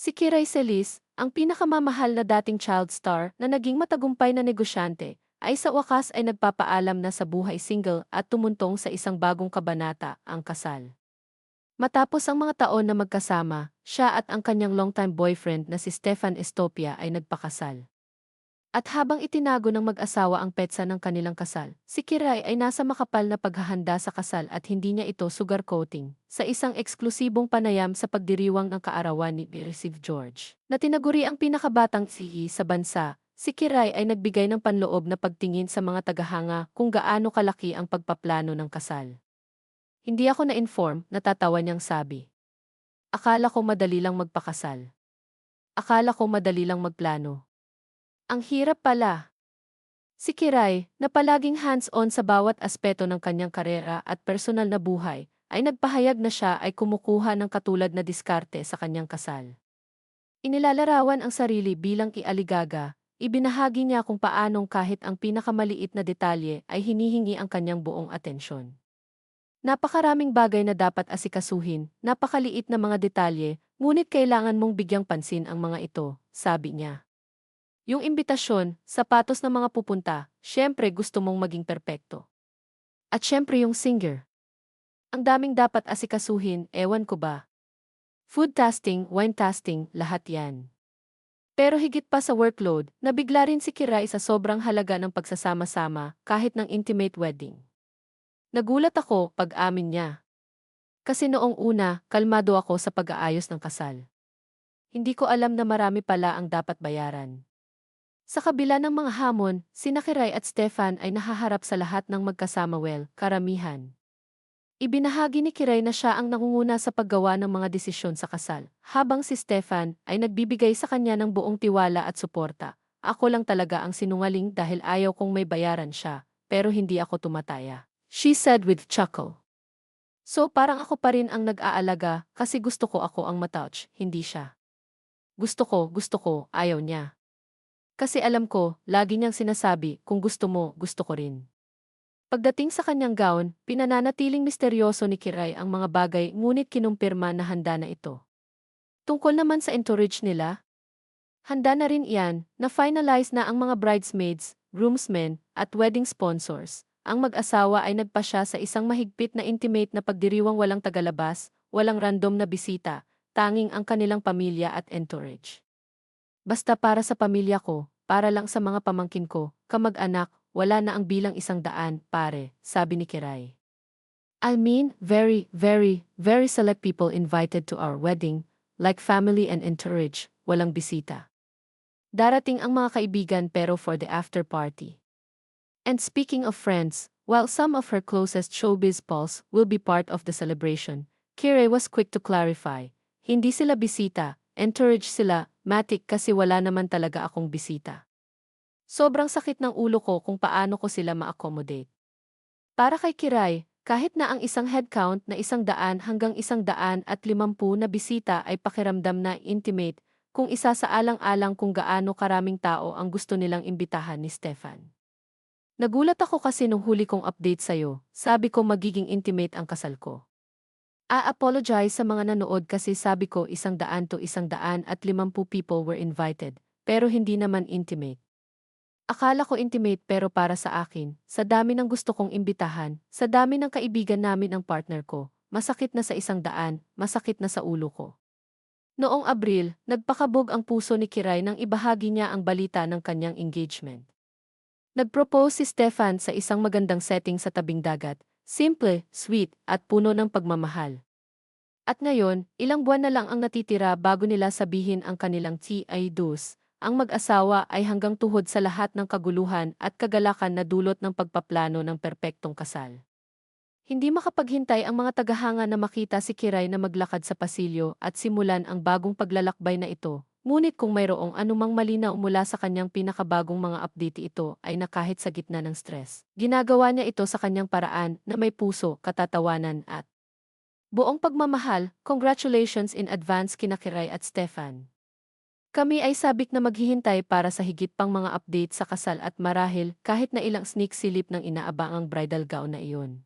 Si Kiray Celis, ang pinakamamahal na dating child star na naging matagumpay na negosyante, ay sa wakas ay nagpapaalam na sa buhay single at tumuntong sa isang bagong kabanata, ang kasal. Matapos ang mga taon na magkasama, siya at ang kanyang longtime boyfriend na si Stefan Estopia ay nagpakasal. At habang itinago ng mag-asawa ang petsa ng kanilang kasal, si Kiray ay nasa makapal na paghahanda sa kasal at hindi niya ito sugarcoating sa isang eksklusibong panayam sa pagdiriwang ng kaarawan ni Receive George. Na tinaguri ang pinakabatang sihi sa bansa, si Kiray ay nagbigay ng panloob na pagtingin sa mga tagahanga kung gaano kalaki ang pagpaplano ng kasal. Hindi ako na-inform, natatawa niyang sabi. Akala ko madali lang magpakasal. Akala ko madali lang magplano. Ang hirap pala. Si Kiray, na palaging hands-on sa bawat aspeto ng kanyang karera at personal na buhay, ay nagpahayag na siya ay kumukuha ng katulad na diskarte sa kanyang kasal. Inilalarawan ang sarili bilang ialigaga, ibinahagi niya kung paanong kahit ang pinakamaliit na detalye ay hinihingi ang kanyang buong atensyon. Napakaraming bagay na dapat asikasuhin, napakaliit na mga detalye, ngunit kailangan mong bigyang pansin ang mga ito, sabi niya. Yung imbitasyon, sapatos ng mga pupunta, syempre gusto mong maging perpekto. At syempre yung singer. Ang daming dapat asikasuhin, ewan ko ba. Food tasting, wine tasting, lahat yan. Pero higit pa sa workload, nabigla rin si Kiray sa sobrang halaga ng pagsasama-sama kahit ng intimate wedding. Nagulat ako pag amin niya. Kasi noong una, kalmado ako sa pag-aayos ng kasal. Hindi ko alam na marami pala ang dapat bayaran. Sa kabila ng mga hamon, sina Kiray at Stefan ay nahaharap sa lahat ng magkasama well, karamihan. Ibinahagi ni Kiray na siya ang nangunguna sa paggawa ng mga desisyon sa kasal, habang si Stefan ay nagbibigay sa kanya ng buong tiwala at suporta. Ako lang talaga ang sinungaling dahil ayaw kong may bayaran siya, pero hindi ako tumataya. She said with chuckle. So parang ako pa rin ang nag-aalaga kasi gusto ko ako ang matouch, hindi siya. Gusto ko, gusto ko, ayaw niya. Kasi alam ko, lagi niyang sinasabi, kung gusto mo, gusto ko rin. Pagdating sa kanyang gown, pinananatiling misteryoso ni Kiray ang mga bagay ngunit kinumpirma na handa na ito. Tungkol naman sa entourage nila, handa na rin iyan, na-finalize na ang mga bridesmaids, groomsmen, at wedding sponsors. Ang mag-asawa ay nagpasya sa isang mahigpit na intimate na pagdiriwang walang tagalabas, walang random na bisita, tanging ang kanilang pamilya at entourage. Basta para sa pamilya ko, para lang sa mga pamangkin ko, kamag-anak, wala na ang bilang isang daan, pare, sabi ni Kiray. I mean, very, very, very select people invited to our wedding, like family and entourage, walang bisita. Darating ang mga kaibigan pero for the after party. And speaking of friends, while some of her closest showbiz pals will be part of the celebration, Kiray was quick to clarify, hindi sila bisita, encourage sila, matik kasi wala naman talaga akong bisita. Sobrang sakit ng ulo ko kung paano ko sila ma-accommodate. Para kay Kiray, kahit na ang isang headcount na isang daan hanggang isang daan at limampu na bisita ay pakiramdam na intimate, kung isa sa alang-alang kung gaano karaming tao ang gusto nilang imbitahan ni Stefan. Nagulat ako kasi nung huli kong update sa'yo, sabi ko magiging intimate ang kasal ko. A-apologize sa mga nanood kasi sabi ko isang daan to isang daan at limampu people were invited, pero hindi naman intimate. Akala ko intimate pero para sa akin, sa dami ng gusto kong imbitahan, sa dami ng kaibigan namin ang partner ko, masakit na sa isang daan, masakit na sa ulo ko. Noong Abril, nagpakabog ang puso ni Kiray nang ibahagi niya ang balita ng kanyang engagement. Nagpropose si Stefan sa isang magandang setting sa tabing dagat, Simple, sweet, at puno ng pagmamahal. At ngayon, ilang buwan na lang ang natitira bago nila sabihin ang kanilang TI dus. Ang mag-asawa ay hanggang tuhod sa lahat ng kaguluhan at kagalakan na dulot ng pagpaplano ng perpektong kasal. Hindi makapaghintay ang mga tagahanga na makita si Kiray na maglakad sa pasilyo at simulan ang bagong paglalakbay na ito, Ngunit kung mayroong anumang malinaw mula sa kanyang pinakabagong mga update ito ay na kahit sa gitna ng stress. Ginagawa niya ito sa kanyang paraan na may puso, katatawanan at buong pagmamahal, congratulations in advance kina Kiray at Stefan. Kami ay sabik na maghihintay para sa higit pang mga update sa kasal at marahil kahit na ilang sneak silip ng inaabangang bridal gown na iyon.